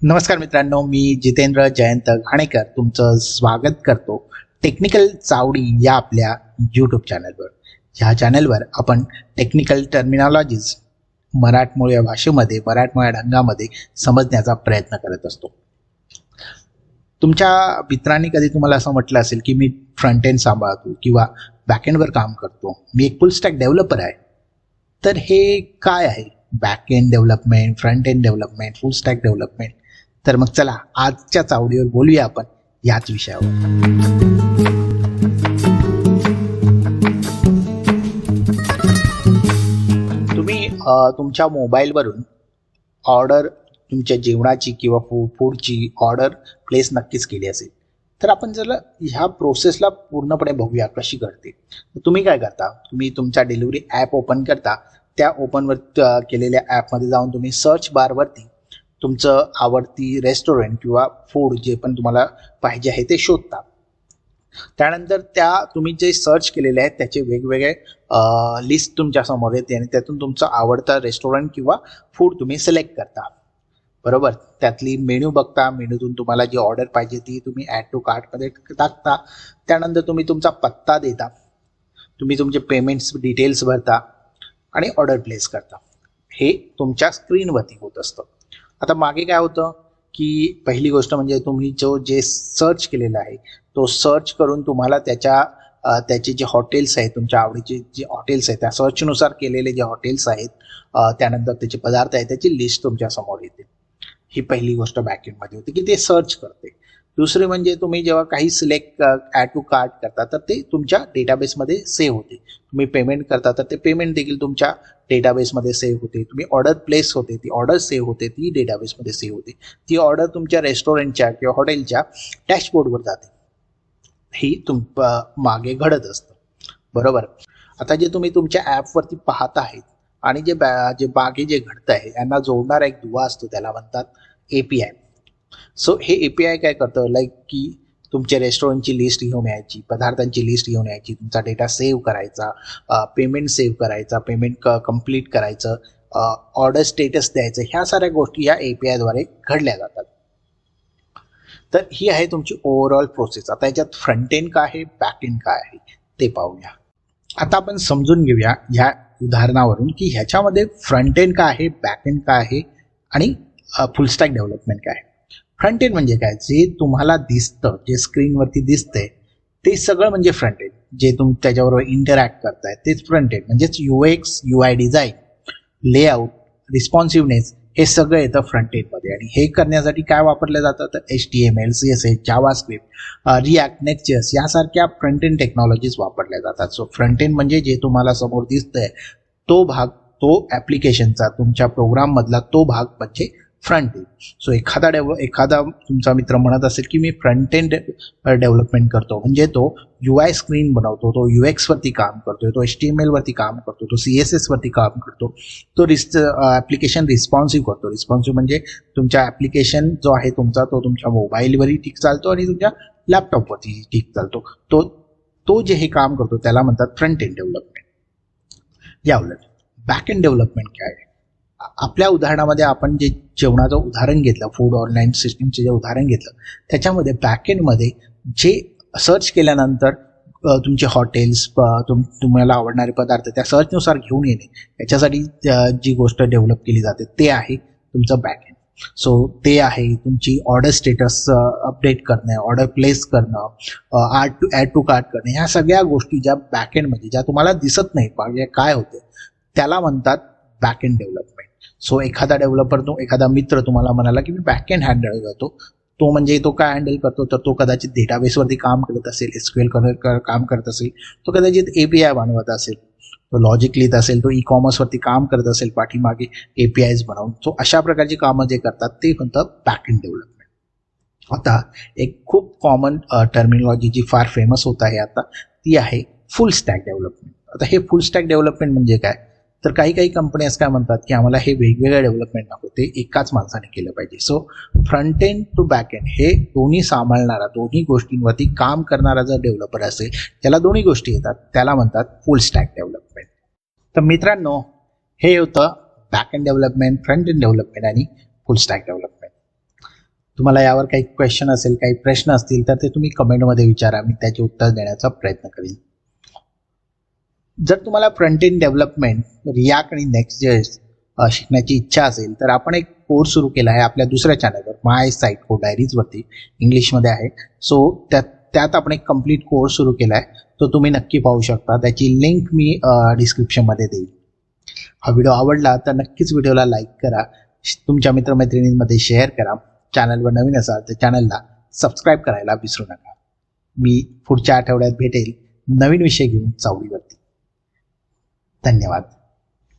नमस्कार मित्रांनो मी जितेंद्र जयंत घाणेकर तुमचं स्वागत करतो टेक्निकल चावडी या आपल्या यूट्यूब चॅनलवर ह्या चॅनलवर आपण टेक्निकल टर्मिनॉलॉजीज मराठमोळ्या भाषेमध्ये मराठमोळ्या ढंगामध्ये समजण्याचा प्रयत्न करत असतो. तुमच्या मित्रांनी कधी तुम्हाला असं म्हटलं असेल की मी फ्रंट एंड सांभाळतो किंवा बॅकएंडवर काम करतो मी एक फुल स्टॅक डेव्हलपर आहे तर हे काय आहे? Back end development front end development full stack development तर मग चला आजच्या चावडीवर बोलूया आपण याच विषयावर. तुम्ही तुमच्या मोबाईलवरून ऑर्डर तुमच्या जेवणाची किंवा फू फूडची ऑर्डर प्लेस नक्कीच केली असेल. तर आपण जर ह्या प्रोसेसला पूर्णपणे बघूया कशी घडते. तुम्ही काय करता? तुम्ही तुमचा डिलिव्हरी ॲप ओपन करता. त्या ओपनवर केलेल्या ॲपमध्ये जाऊन तुम्ही सर्च बारवरती तुमचं आवडती रेस्टॉरंट किंवा फूड जे पण तुम्हाला पाहिजे आहे ते शोधता. त्यानंतर त्या तुम्ही जे सर्च केलेले आहेत त्याचे वेगवेगळे लिस्ट तुमच्यासमोर येते आणि त्यातून तुमचं आवडतं रेस्टॉरंट किंवा फूड तुम्ही सिलेक्ट करता. बरोबर? त्यातली मेन्यू बघता मेन्यूतून तुम्हाला जी ऑर्डर पाहिजे ती तुम्ही ॲड टू कार्टमध्ये टाकता. त्यानंतर तुम्ही तुमचा पत्ता देता. तुम्ही तुमचे पेमेंट्स डिटेल्स भरता आणि ऑर्डर प्लेस करता. हे तुमच्या स्क्रीनवरती होत असतं. आता मागे काय होतं की पहिली गोष्ट म्हणजे तुम्ही जो जे सर्च केलेला आहे तो सर्च करून तुम्हाला त्याच्या त्याचे जे हॉटेल्स आहेत तुमच्या आवडीचे जे हॉटेल्स आहेत त्या सर्चनुसार केलेले जे हॉटेल्स आहेत त्यानंतर त्याचे पदार्थ आहेत त्याची लिस्ट तुमच्यासमोर येते. ही पहिली गोष्ट बॅकएंडमध्ये होती की ते सर्च करते. दुसरे म्हणजे तुम्ही जेव्हा काही सिलेक्ट ॲड टू कार्ट करता तर ते तुमच्या डेटाबेसमध्ये सेव्ह होते. तुम्ही पेमेंट करता तर ते पेमेंट देखील तुमच्या डेटाबेसमध्ये सेव्ह होते. तुम्ही ऑर्डर प्लेस होते ती ऑर्डर सेव्ह होते ती डेटाबेसमध्ये सेव्ह होते. ती ऑर्डर तुमच्या रेस्टॉरंटच्या किंवा हॉटेलच्या डॅशबोर्डवर जाते. ही तुम मागे घडत असतं. बरोबर? आता जे तुम्ही तुमच्या ॲपवरती पाहत आहेत आणि जे बॅ जे मागे जे घडतं आहे यांना जोडणारा एक दुवा असतो त्याला म्हणतात ए पी आय सो हे ए पी आय काय करतं? लाईक की तुमच्या रेस्टॉरंटची लिस्ट घेऊन यायची पदार्थांची लिस्ट घेऊन यायची तुमचा डेटा सेव्ह करायचा पेमेंट सेव्ह करायचा पेमेंट क कंप्लीट करायचं ऑर्डर स्टेटस द्यायचं ह्या साऱ्या गोष्टी या ए पी आयद्वारे घडल्या जातात. तर ही आहे तुमची ओव्हरऑल प्रोसेस आता याच्यात फ्रंट एंड काय आहे बॅक एंड काय आहे ते पाहूया. आता आपण समजून घेऊया ह्या उदाहरणावरून की ह्याच्यामध्ये फ्रंट एंड काय आहे बॅक एंड काय आहे आणि फुल स्टॅक डेव्हलपमेंट काय आहे. फ्रंट एंड म्हणजे काय? जे तुम्हाला दिसतं जे स्क्रीनवरती दिसतंय ते सगळं म्हणजे फ्रंट एंड जे तुम त्याच्याबरोबर इंटरॅक्ट करताय तेच फ्रंट एंड म्हणजेच U X U I design layout responsiveness हे सगळं येतं फ्रंट एंडमध्ये आणि हे करण्यासाठी काय वापरलं जातं? तर H T M L C S S JavaScript React नेक्चर्स यासारख्या फ्रंट एंड टेक्नॉलॉजीज वापरल्या जातात. सो फ्रंट एंड म्हणजे जे तुम्हाला समोर दिसतंय तो भाग तो ॲप्लिकेशनचा तुमच्या प्रोग्राममधला तो भाग म्हणजे फ्रंट एंड सो एखादा डेव्ह एखादा तुमचा मित्र म्हणत असेल की मी फ्रंट एंड डेव्हलपमेंट करतो. म्हणजे तो यू आय स्क्रीन बनवतो तो यू एक्सवरती काम करतोय तो एच टी एम एलवरती काम करतो तो सी एस एसवरती काम करतो. तो रिस् ॲप्लिकेशन रिस्पॉन्सिव्ह करतो. रिस्पॉन्सिव्ह म्हणजे तुमच्या ॲप्लिकेशन जो आहे तुमचा तो तुमच्या मोबाईलवरही ठीक चालतो आणि तुमच्या लॅपटॉपवरती ठीक चालतो. तो तो जे हे काम करतो त्याला म्हणतात फ्रंट एंड डेव्हलपमेंट या उलट. बॅक एंड डेव्हलपमेंट काय आहे? आपल्या उदाहरणामध्ये आपण जे जेवणाचं उदाहरण घेतलं फूड ऑनलाईन सिस्टीमचे जे उदाहरण घेतलं त्याच्यामध्ये बॅक एंडमध्ये जे सर्च केल्यानंतर तुमचे हॉटेल्स तुम तुम्हाला आवडणारे पदार्थ त्या सर्चनुसार घेऊन येणे याच्यासाठी जी गोष्ट डेव्हलप केली जाते ते आहे तुमचं बॅक एंड सो ते आहे तुमची ऑर्डर स्टेटस अपडेट करणं ऑर्डर प्लेस करणं आर्ट टू ॲड टू कार्ट करणं ह्या सगळ्या गोष्टी ज्या बॅकेंडमध्ये ज्या तुम्हाला दिसत नाही म्हणजे काय होते त्याला म्हणतात बॅक एंड डेव्हलपमेंट सो एखादा डेव्हलपर तो एखादा मित्र तुम्हाला म्हणाला की मी बॅक एंड हँडल करतो. तो म्हणजे तो काय हँडल करतो? तर तो कदाचित डेटाबेसवरती काम करत असेल एसक्यूएल काम करत असेल तो कदाचित ए पी आय बनवत असेल. तो लॉजिक लिहित असेल तो ई कॉमर्सवरती काम करत असेल पाठीमागे ए पी आयज बनवून. सो अशा प्रकारची कामं जे करतात ते म्हणतात बॅक एंड डेव्हलपमेंट आता एक खूप कॉमन टर्मिनॉलॉजी जी फार फेमस होत आहे आता ती आहे फुल स्टॅक डेव्हलपमेंट आता हे फुल स्टॅक डेव्हलपमेंट म्हणजे काय? तर काही काही कंपन्याज काय म्हणतात की आम्हाला हे वेगवेगळ्या डेव्हलपमेंट नको ते एकाच माणसाने केलं पाहिजे. So front end to back end हे दोन्ही सांभाळणारा दोन्ही गोष्टींवरती काम करणारा जर डेव्हलपर असेल त्याला दोन्ही गोष्टी येतात. त्याला म्हणतात फुल स्टॅक डेव्हलपमेंट तर मित्रांनो हे होतं back end development front end development आणि फुल स्टॅक डेव्हलपमेंट तुम्हाला यावर काही क्वेश्चन असेल काही प्रश्न असतील तर ते तुम्ही कमेंटमध्ये विचारा. मी त्याचे उत्तर देण्याचा प्रयत्न करेन. जर तुम्हाला फ्रंट एंड डेव्हलपमेंट रियाक्ट आणि नेक्स्ट जेस शिकण्याची इच्छा असेल तर आपण एक कोर्स सुरू केला आहे आपल्या दुसऱ्या चॅनलवर माय साईट को डायरीजवरती इंग्लिशमध्ये आहे. सो त्यात त्यात आपण एक कंप्लीट कोर्स सुरू केला आहे. तो तुम्ही नक्की पाहू शकता. त्याची लिंक मी डिस्क्रिप्शनमध्ये देईल. हा व्हिडिओ आवडला तर नक्कीच व्हिडिओला लाईक करा. तुमच्या मित्रमैत्रिणींमध्ये शेअर करा. चॅनलवर नवीन असाल तर चॅनलला सबस्क्राईब करायला विसरू नका. मी पुढच्या आठवड्यात भेटेल. नवीन विषय घेऊन चावडीवरती. धन्यवाद.